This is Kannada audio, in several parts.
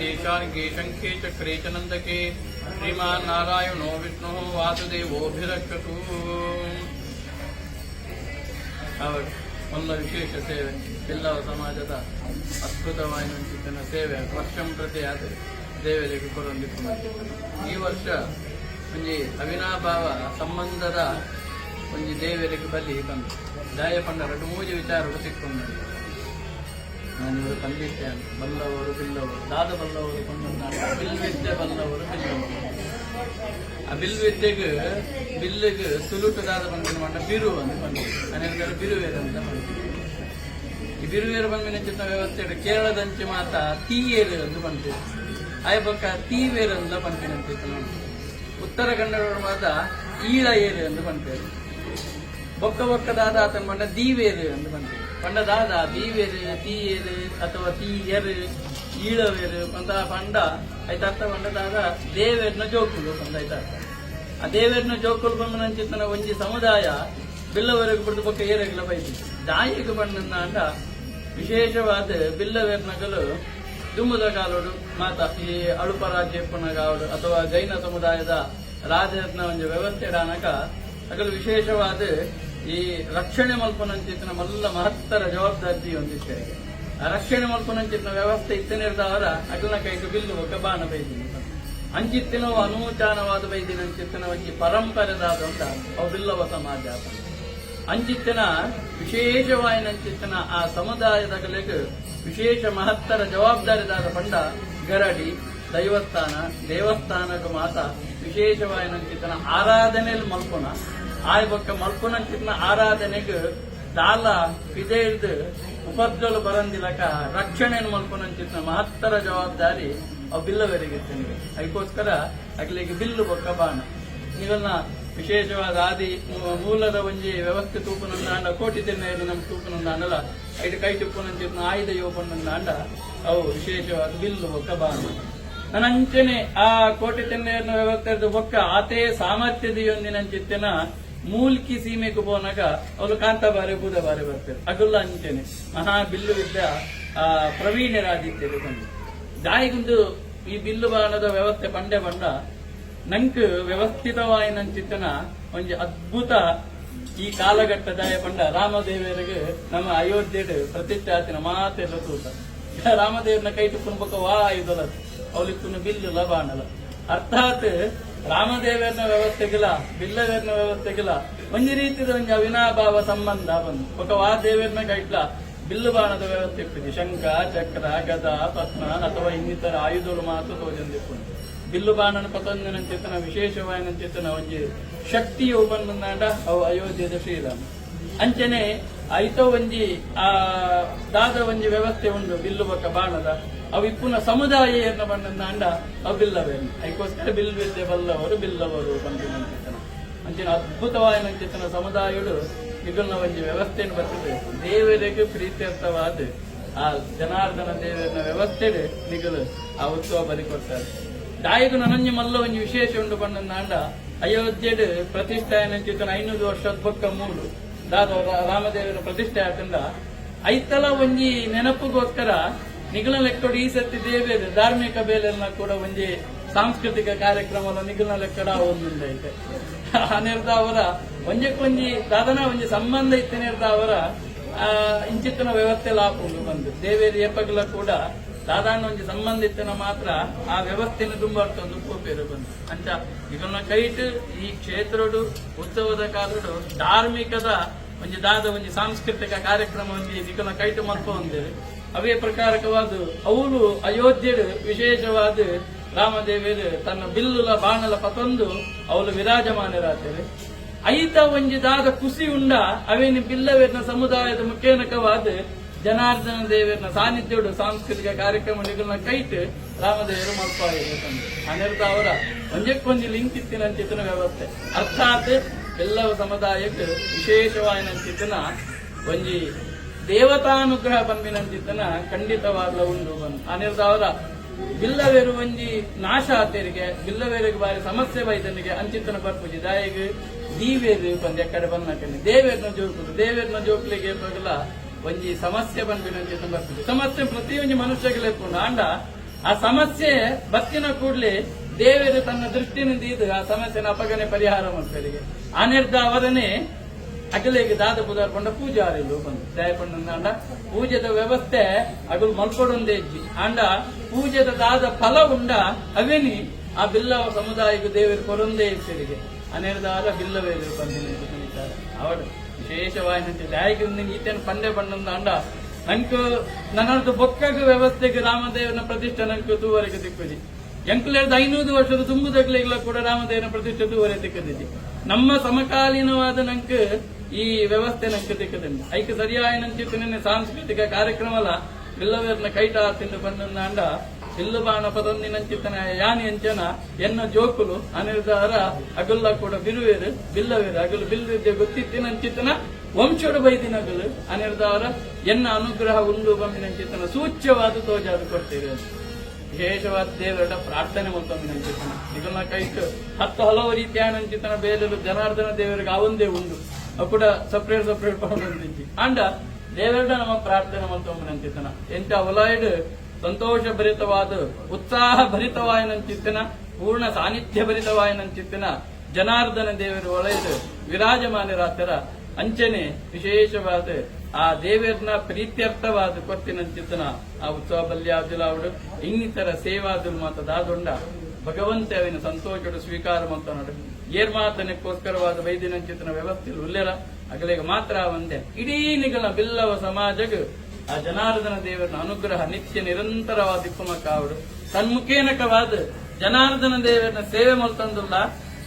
ದೇಶಾರ್ಗೆ ಶಂಖೆ ಚಕ್ರೆ ಚ ಕ್ರೇಚನಂದಕೆ ಶ್ರೀಮಾನ್ ನಾರಾಯಣೋ ವಿಷ್ಣು ವಾಸುದೇವೋಭಿರಕ್ಷತು ಅವರ ಒಂದು ವಿಶೇಷ ಸೇವೆ ಬಿಲ್ಲವ ಸಮಾಜದ ಅದ್ಭುತವಾದ ಚಿತ್ತನ ಸೇವೆ, ವರ್ಷಂ ಪ್ರತಿ ಆದರೆ ದೇವರಿಗೆ ಕೊರೊಂದಿತ್ತು ಈ ವರ್ಷ ಒಂಜಿ ಅವಿನಾಭಾವ ಸಂಬಂಧದ ಒಂಜಿ ದೇವರಿಗೆ ಬಲಿ ಬಂದು ರಟು ಎರಡು ಮೂಜಿ ವಿಚಾರಗಳು ಸಿಕ್ಕೊಂಡು ನಾನು ಇವರು ಕಂಡಿದ್ದೆ ಅಂತ. ಬಲ್ಲವರು ಬಿಲ್ಲವರು. ದಾದ ಬಲ್ಲವರು ಬಿಲ್ವಿದ್ದೆ ಬಲ್ಲವರು ಬಿಲ್ಲವರು. ಆ ಬಿಲ್ವಿದ್ದೆಗೆ ಬಿಲ್ಲಿಗೆ ತುಳುಟು ದಾದ ಬಂದ ಮಾಡ ಬಿರು ಅಂತ ಬಂದಿದೆ ಅನೇಕ ಬಿರುವೇರು ಅಂತ ಬಂದಿದೆ ಈ ಬಿರುವೇರು ಬಂದಿನ ಚಿತ್ತ ವ್ಯವಸ್ಥೆ ಕೇರಳದಂಚೆ ಮಾತ ತೀಯೇರು ಅಂತ ಬಂದಿದೆ ಆಯ ಪಕ್ಕ ತೀವೇರು ಅಂತ ಬಂದಿನ ಚಿತ್ರ ಉತ್ತರ ಕನ್ನಡ ಮಾತ ಈರ ಏರು ಅಂತ ಪಂಪೇರು ಬೊಕ್ಕ ಬೊಕ್ಕದಾದ ಆತನ ಪಂಡ ದೀವೇರು ಅಂತ ಬಂತು. ಪಂಡ ದಾದ ದೀವೇರು, ತೀಯೇರು ಅಥವಾ ತೀಯರು, ಈಳವೇರು ಅಂತ ಪಂಡ ಅರ್ಥ ಪಂಡ ದಾದ ದೇವೇರ್ನ ಜೋಕುಲು ಆಯ್ತ ಅರ್ಥ ಆ ದೇವೇರ್ನ ಜೋಕುಲು ಬಂದ ನಂಚಿತ್ತನ ಒಂಜಿ ಸಮುದಾಯ ಬಿಲ್ಲವರೆಗೆ ಬಿಡ್ದು ಬೊಕ್ಕ ಏರೆಗ್ಲ ಬೈತಿ. ದಾಯಿಗೆ ಬಣ್ಣನ ಅಂಡ ವಿಶೇಷವಾದ ಬಿಲ್ಲವೇರ್ನಗಲು ದುಮ್ಮದ ಕಾಲೋಡು ಮಾತ ಈ ಅಳುಪ ರಾಜ್ಯಪ್ಪನ ಕಾವಡು ಅಥವಾ ಜೈನ ಸಮುದಾಯದ ರಾಜರತ್ನ ಒಂದು ವ್ಯವಸ್ಥೆ ಡಾನಕ ಅಗಲು ವಿಶೇಷವಾದ ಈ ರಕ್ಷಣೆ ಮಲ್ಪನಂಚಿತ್ತಿನ ಮಲ್ಲ ಮಹತ್ತರ ಜವಾಬ್ದಾರಿ ಆ ರಕ್ಷಣೆ ಮಲ್ಪನಂಚಿತ್ತಿನ ವ್ಯವಸ್ಥೆ ಇತ್ತನಿರ್ದವರ ಅಗಲನ ಕೈಗೆ ಬಿಲ್ಲು ಕಬಾನ ಬೈದಿನ ಅಂಚಿತ್ತಿನ ಅನೂಚಾನವಾದ ಬೈದಿನ ಅಂಚಿತ್ತಿನ ಒಂಜಿ ಪರಂಪರೆದಾದ ಅಂತ ಅವು ಬಿಲ್ಲವ ಸಮಾಜ. ಅಂಚಿತ್ತಿನ ವಿಶೇಷವಾಯಿನ ಅಂಚಿತ್ತಿನ ಆ ಸಮುದಾಯದ ಕಲೆಗೆ ವಿಶೇಷ ಮಹತ್ತರ ಜವಾಬ್ದಾರಿದಾದ ಪಂಡ ಗರಡಿ, ದೈವಸ್ಥಾನ ದೇವಸ್ಥಾನಕ್ಕೆ ಮಾತ ವಿಶೇಷವಾಯಿನ ಅಂಚಿತ್ತಿನ ಆರಾಧನೆಯಲ್ಲಿ ಮಲ್ಪುನ ಆಯ್ ಬೊಕ್ಕ ಮಲ್ಪುನಂಚಿನ ಆರಾಧನೆಗೆ ದಾಲ ಪಿದೇಳ್ದು ಉಪದ್ರಲು ಬರಂದಿಲಕ ರಕ್ಷಣೆಯನ್ನು ಮಲ್ಪುನಂಚಿತ್ತಿನ ಮಹತ್ತರ ಜವಾಬ್ದಾರಿ ಅವು ಬಿಲ್ಲವರಿಗಿರ್ತೇನೆ ಅದಕ್ಕೋಸ್ಕರ ಅಗ್ಲಿಗೆ ಬಿಲ್ಲು ಬೊಕ್ಕ ಬಾಣ. ನೀವೆಲ್ಲ ವಿಶೇಷವಾದ ಆದಿ ಮೂಲದ ಒಂಜಿ ವ್ಯವಸ್ಥೆ ತೂಪುನಂದ ಅಂಡ ಕೋಟಿ ತಿನ್ನೆಯಲ್ಲಿ ನಮ್ಮ ತೂಪುನಂದ ಅಂಡಲ ಐದು ಕೈ ತಿಪ್ಪುನಂಚಿತ್ನ ಆಯುಧ ಯೋಪನಂದ ಅಂಡ ಅವು ವಿಶೇಷವಾದ ಬಿಲ್ಲು ಬೊಕ್ಕ ಬಾಣ. ನನ್ನ ಅಂಚನೆ ಆ ಕೋಟಿ ತಿನ್ನ ವ್ಯವಸ್ಥೆ ಬೊಕ್ಕ ಆತೇ ಸಾಮರ್ಥ್ಯದಿಯೊಂದಿನ ಚಿತ್ತನ ಮೂಲ್ಕಿ ಸೀಮೆಗೆ ಹೋನಾಗ ಬಾರಿ ಬೂದ ಬಾರಿ ಬರ್ತಾರೆ ಅಗುಲ್ಲ ಅಂಚನೆ ಮಹಾ ಬಿಲ್ಲು ಇದ್ದ ಪ್ರವೀಣರಾದಿತ್ಯರು ಬಂದು. ದಾಯಿಗೊಂದು ಈ ಬಿಲ್ಲು ಬಾಣದ ವ್ಯವಸ್ಥೆ ಪಂಡೆ ಬಂಡ ನಂಕ್ ಚಿತ್ತನ ಒಂದು ಅದ್ಭುತ ಈ ಕಾಲಘಟ್ಟದ ಬಂಡ ರಾಮದೇವರಿಗೆ ನಮ್ಮ ಅಯೋಧ್ಯೆಡ್ ಪ್ರತಿಷ್ಠಾತಿನ ಮಾತೆಲ್ಲ ತೂತ ರಾಮದೇವರನ್ನ ಕೈ ಬೊಕ್ಕ ವಾ ಇದಲ್ಲ ಅವಳಿತ್ತು ಬಿಲ್ಲು ಬಾಣಲ ಅರ್ಥಾತ್ ರಾಮದೇವರನ ವ್ಯವಸ್ಥೆಗಿಲ್ಲ ಬಿಲ್ಲದೇವರನ ವ್ಯವಸ್ಥೆಗಿಲ್ಲ. ಒಂಜಿ ರೀತಿದ ಒಂಜಿ ಅವಿನಾಭಾವ ಸಂಬಂಧ ಬಂದು ಒಕ ವಾ ದೇವರನ ಕೈಟ್ಲ, ಬಿಲ್ಲು ಬಾಣದ ವ್ಯವಸ್ಥೆ ಇರ್ತದೆ ಶಂಖ, ಚಕ್ರ, ಗದ, ಪದ್ಮ ಅಥವಾ ಇನ್ನಿತರ ಆಯುಧಗಳು ಮಾತ್ರ ತೋಜಂದಿಪ್ಪುಂಡು ಬಿಲ್ಲು ಬಾಣನ ಪತಂಜನ ಚೇತನ ವಿಶೇಷವಾಯನ ಚೇತನ ಒಂಜಿ ಶಕ್ತಿಯು ಬಂದಂದಾಂಡ ಅವು ಅಯೋಧ್ಯದ ಶ್ರೀರಾಮ. ಅಂಚನೆ ಐತೋ ಒಂಜಿ, ಆ ದಾದ ಒಂಜಿ ವ್ಯವಸ್ಥೆ ಉಂಡು ಬಿಲ್ಲು ಬಕ ಬಾಣದ. ಅವು ಇಪ್ಪುನ ಸಮುದಾಯ ಏನ ಬಂದಂದಾಂಡ ಅಂಡ ಬಿಲ್ಲವೇನು ಅದಕ್ಕೋಸ್ಕರ ಬಿಲ್ ಬಿಲ್ದೆ ಬಲ್ಲವರು ಬಿಲ್ಲವರು ಬಂದಿನ ಅಂಚಿನ ಅದ್ಭುತವಾದ ನಂಚಿತನ ಸಮುದಾಯಗಳು ಇದನ್ನ ಒಂದು ವ್ಯವಸ್ಥೆಯನ್ನು ಬರ್ತದೆ ದೇವರಿಗೆ ಪ್ರೀತ್ಯರ್ಥವಾದ ಆ ಜನಾರ್ದನ ದೇವರನ ವ್ಯವಸ್ಥೆ ನಿಗಲು ಆ ಉತ್ಸವ ಬರಿಕೊಡ್ತಾರೆ. ದಾಯಿಗೂ ನನಂಜಿ ಮಲ್ಲ ಒಂದು ವಿಶೇಷ ಉಂಡು ಬಂದಂದಾಂಡ ಅಯೋಧ್ಯೆಡ್ ಪ್ರತಿಷ್ಠಾನ ಐನೂರು ವರ್ಷದ ಪಕ್ಕ ಮೂರು. ದಾದ ರಾಮದೇವರ ಪ್ರತಿಷ್ಠೆ ಆತಂಡ ಐತಲ ಒಂಜಿ ನೆನಪುಗೋಸ್ಕರ ನಿಗಲ ಲೆಕ್ಕಡು ಈ ಸತಿ ದೇವೇರು ಧಾರ್ಮಿಕ ಬೇಲೆಲ್ಲ ಕೂಡ ಒಂಜಿ ಸಾಂಸ್ಕೃತಿಕ ಕಾರ್ಯಕ್ರಮ ನಿಗಲ ಲೆಕ್ಕಡ ಒಂದುಂಡ ಐತೆ. ಅನಿರ್ದ ಅವರ ಒಂಜಕ್ಕೊಂಜಿ ದಾದನ ಒಂಜಿ ಸಂಬಂಧ ಇತ್ತಿನ ಅವರ ಇಂಚಿತ್ತಿನ ವ್ಯವಸ್ಥೆ ಲಾಪುಂಡು ಬಂದು. ದೇವೇರಿ ಎಪ್ಪಗಲ ಕೂಡ ದಾದಾನ ಒಂಜಿ ಸಂಬಂಧ ಇತ್ತಿನ ಮಾತ್ರ ಆ ವ್ಯವಸ್ಥೆನ ತುಂಬ ಅರ್ಥೊಂದು ಕೋಪೇರು ಬಂದು ಅಂಚ, ಇದನ್ನ ಕೈಟ್ ಈ ಕ್ಷೇತ್ರಡು, ಉತ್ಸವದ ಕಾಲಡು, ಧಾರ್ಮಿಕದ ಒಂಜಿ ದಾದ, ಒಂಜಿ ಸಾಂಸ್ಕೃತಿಕ ಕಾರ್ಯಕ್ರಮ ಒಂಜಿ ಇದನ್ನ ಕೈಟ್ ಮಲ್ಪ ಅವೇ ಪ್ರಕಾರಕವಾದ ಅವರು ಅಯೋಧ್ಯೆಡು ವಿಶೇಷವಾದ ರಾಮದೇವಿಯರು ತನ್ನ ಬಿಲ್ಲುಲ ಬಾಣಲ ಪತೊಂದು ಅವಳು ವಿರಾಜಮಾನರಾಗ್ತೇವೆ ಐತ ಒಂಜಿದಾದ ಖುಷಿ ಉಂಡ ಅವೇನು ಬಿಲ್ಲವೇರ್ನ ಸಮುದಾಯದ ಮುಖೇನಕವಾದ ಜನಾರ್ದನ ದೇವರನ್ನ ಸಾನ್ನಿಧ್ಯಡು ಸಾಂಸ್ಕೃತಿಕ ಕಾರ್ಯಕ್ರಮ ನಿಗಳನ್ನ ಕೈಟ್ ರಾಮದೇವರು ಮಲ್ಪ ಅನಿರ್ದ ಅವರ ಒಂಜಕ್ಕೊಂದು ಲಿಂಕ್ ಇತ್ತಿನಂಚಿತ್ತಿನ ವ್ಯವಸ್ಥೆ. ಅರ್ಥಾತ್ ಎಲ್ಲವ ಸಮುದಾಯಕ್ಕೆ ವಿಶೇಷವಾಯಿನಂಚಿತ್ತಿನ ಒಂಜಿ ದೇವತಾನುಗ್ರಹ ಬಂದಿನಂತಿದ್ದನ ಖಂಡಿತವಾಗ್ಲ ಉಂಡು ಬಂದು ಅನಿರ್ದಾವರ ಬಿಲ್ಲವೇರು ಒಂಜಿ ನಾಶ ಆತೇರಿಗೆ, ಬಿಲ್ಲವೇರಿಗೆ ಬಾರಿ ಸಮಸ್ಯೆ ಬೈತನಿಗೆ ಅಂಚಿತ್ತನ ಬರ್ಪುಜಿ ದಾಯಿಗೆ ದೀವೇರು ಬಂದು ಎಕ್ಕಡೆ ಬಂದಕಲ್ಲಿ ದೇವೇರ್ನ ಜೋಕುದು ದೇವೇರ್ನ ಜೋಕ್ಲಿಗೆ ಬಗಲ ಒಂಜಿ ಸಮಸ್ಯೆ ಬಂದ್ಬಿನಂಚಿತ ಬರ್ತದೆ ಸಮಸ್ಯೆ ಪ್ರತಿಯೊಂದು ಮನುಷ್ಯಗಳು ಲೆಕ್ಕುಂಡು ಆಂಡ ಆ ಸಮಸ್ಯೆ ಬತ್ತಿನ ಕೂಡ್ಲಿ ದೇವೇರು ತನ್ನ ದೃಷ್ಟಿನಿಂದ ಇದು ಆ ಸಮಸ್ಯೆನ ಅಪಗನೆ ಪರಿಹಾರ ಮಾಡ್ತಾರೆ ಅನಿರ್ಧ ಅವರನ್ನೇ ಅಗಲಿಗೆ ದಾದ ಪುದಾರ್ ಪಂಡ ಪೂಜಾರಿಲು ಬಂದು ದಯಪಂಡ ಅಂಡ ಪೂಜೆದ ವ್ಯವಸ್ಥೆ ಅಗಲು ಮಲ್ಕೊಡೊಂದೇ ಇಜ್ಜಿ. ಅಂಡ ಪೂಜೆದ ದಾದ ಫಲ ಉಂಡ ಅವೆನಿ, ಆ ಬಿಲ್ಲವ ಸಮುದಾಯಕ್ಕೆ ದೇವರು ಕೊರೊಂದೇ ಇರ್ತರಿಗೆ ಅನಿರ್ಧಾರ ಬಿಲ್ಲವೇ ಬಂದು ಕುಣಿತಾರೆ ಅವಳು ವಿಶೇಷವಾಗಿ ದಾಯಿಗೆ ಈತನ ಪಂಡೆ ಪಂಡ ಅಂಡ ನನ್ಕು, ನನ್ನದು ಬೊಕ್ಕಗ ವ್ಯವಸ್ಥೆಗೆ ರಾಮದೇವನ ಪ್ರತಿಷ್ಠೆ ನನ್ಕು ತೂವರೆಗೆ ದಿಕ್ಕುಜಿ ಎಂಕ್ಲೇರ್ದ ಐನೂರು ವರ್ಷದ ತುಂಬುದಗ್ಲೆಗಳ ಕೂಡ ರಾಮದೇವನ ಪ್ರತಿಷ್ಠೆ ತೂವರೆ ತಿಕ್ಕಿದೆ ನಮ್ಮ ಸಮಕಾಲೀನವಾದ ನಂಕ ಈ ವ್ಯವಸ್ಥೆ ನಂಕ ಐಕೆ ಐಕ ನಿನ್ನೆ ಸಾಂಸ್ಕೃತಿಕ ಕಾರ್ಯಕ್ರಮಲ ಬಿಲ್ಲವೇರ್ನ ಕೈಟ ತಿಂದು ಬಂದ ಅಂಡ ಬಿಲ್ಲು ಬಾಣ ಪದೊಂದಿನಂಚಿತ್ತನ ಯಾನಿ ಅಂಚನ ಎನ್ನ ಜೋಕುಲು ಅನಿರ್ಧಾರ ಅಗುಲ್ಲ ಕೂಡ ಬಿರುವೇರು, ಬಿಲ್ಲವೇರು, ಅಗಲು ಬಿಲ್ಲು ವಿದ್ಯೆ ಗೊತ್ತಿತ್ತಿನಂಚಿತ್ತನ ವಂಶೋಡ ಬೈದಿನಗಲು ಅನಿರ್ಧಾರ ಎನ್ನ ಅನುಗ್ರಹ ಉಂಡು ಬಂಬಿನಂಚಿತ್ತನ ಸೂಚ್ಯವಾದ ತೋಜಾದು ಕೊಡ್ತೀರಿ ವಿಶೇಷವಾದ ದೇವರ ಪ್ರಾರ್ಥನೆ ಮಾಡ್ಕೊಂಡು ನಂಚಿತನ ಇದನ್ನ ಕೈಟ್ ಹತ್ತು ಹಲವು ರೀತಿಯ ನಂಚಿತನ ಬೇಲಲು ಜನಾರ್ದನ ದೇವರಿಗೆ ಅವಂದೇ ಉಂಡು. సపరేట్ ಸಪ್ರೇಟ್ ಸಪ್ರೇಟ್ అండ్ ಅಂಡ ದೇವರ ನಮ್ಮ ಪ್ರಾರ್ಥನೆ ಮಾಡ್ಕೊಂಡು ನಂಚಿತನ ಎಂತ ಒಲಾಯ್ಡ್ ಸಂತೋಷ ಭರಿತವಾದ ಉತ್ಸಾಹ ಭರಿತವಾಯ ನಂಚಿತ್ತನ ಪೂರ್ಣ ಸಾನ್ನಿಧ್ಯ ಭರಿತವಾಯ ನಂಚಿತ್ತನ ಜನಾರ್ದನ ದೇವರು ಒಳೆಯದು ವಿರಾಜಮಾನರಾತರ ಅಂಚನೆ ವಿಶೇಷವಾದ, ಆ ದೇವರನ್ನ ಪ್ರೀತ್ಯರ್ಥವಾದ ಕೊತ್ತಿನಂಚಿತ್ತನ ಆ ಉತ್ಸವ ಬಲ್ಯಾಜುಲಾವುಡು ಇನ್ನಿತರ ಸೇವಾದುಲ್ ಮಾತ ದಾದೊಂಡ ಭಗವಂತ ಅವಿನ ಸಂತೋಷಡು ಸ್ವೀಕಾರ ಮಾಡ್ತಾನಡು. ಏರ್ ಮಾತನಕ್ಕೋಸ್ಕರವಾದ ವೈದ್ಯನಂಚಿತನ ವ್ಯವಸ್ಥೆ ಉಲ್ಲೇರ ಅಗಲಿಗೆ ಮಾತ್ರ ಒಂದೇ. ಇಡೀ ನಿಗಲ ಬಿಲ್ಲವ ಸಮಾಜಗ ಆ ಜನಾರ್ದನ ದೇವರ ಅನುಗ್ರಹ ನಿತ್ಯ ನಿರಂತರವಾದ ಇಪ್ಪಮ ಕಾವಡು ಸನ್ಮುಖೇನಕವಾದ ಜನಾರ್ದನ ದೇವರನ ಸೇವೆ ಮಲ್ತಂದುಲ್ಲ.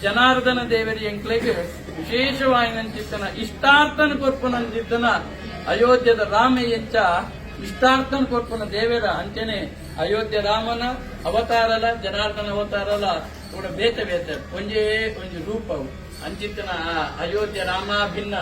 ಜನಾರ್ದನ ದೇವರಿ ಎಂಕ್ಲೆಗೆ ವಿಶೇಷವಾಯಿನಂಚಿತ್ತನ ಇಷ್ಟಾರ್ಥನ ಕೊರ್ಪುನಂಚಿತ್ತನ ಅಯೋಧ್ಯದ ರಾಮ ಎಂಚ ಇಷ್ಟಾರ್ಥನ ಕೊರ್ಪುನ ದೇವರ ಅಂಚನೆ ಅಯೋಧ್ಯ ರಾಮನ ಅವತಾರಲ, ಜನಾರ್ದನ ಅವತಾರಲ, ಕೂಡ ಬೇತ ಬೇತ ಒಂಜೇ ಒಂದು ರೂಪವು. ಅಂಚಿತ್ತನ ಆ ಅಯೋಧ್ಯ ರಾಮ ಭಿನ್ನ,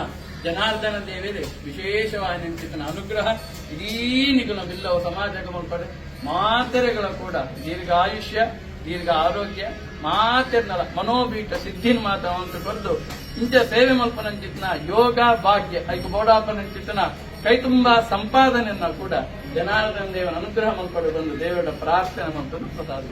ಜನಾರ್ದನ ದೇವರಿ ವಿಶೇಷವಾಗಿ ಅಂಚಿತನ ಅನುಗ್ರಹ. ಇಡೀ ನಿಗುಣ ಬಿಲ್ಲವು ಸಮಾಜಕ್ಕೆ ಮುಲ್ಪಡೆ ಮಾತೆರೆಗಳ ಕೂಡ ದೀರ್ಘಾಯುಷ್ಯ, ದೀರ್ಘ ಆರೋಗ್ಯ ಮಾತೆರ್ನಲ ಮನೋಬೀಟ ಸಿದ್ಧಿನ್ ಮಾತವಂತ ಬರೆದು ಇಂಚ ಸೇವೆ ಮಲ್ಪನಂಚಿತ್ನ ಯೋಗ, ಭಾಗ್ಯ ಐಕು ಬೋಡಾಪನಂಚಿತ್ನ ಕೈ ತುಂಬಾ ಸಂಪಾದನೆಯನ್ನ ಕೂಡ ಜನಾರ್ದನ ದೇವನ ಅನುಗ್ರಹ ಮಲ್ಪಡೆ ಬಂದು ದೇವರ ಪ್ರಾರ್ಥನೆ ಮತ್ತು ಪ್ರಸಾದ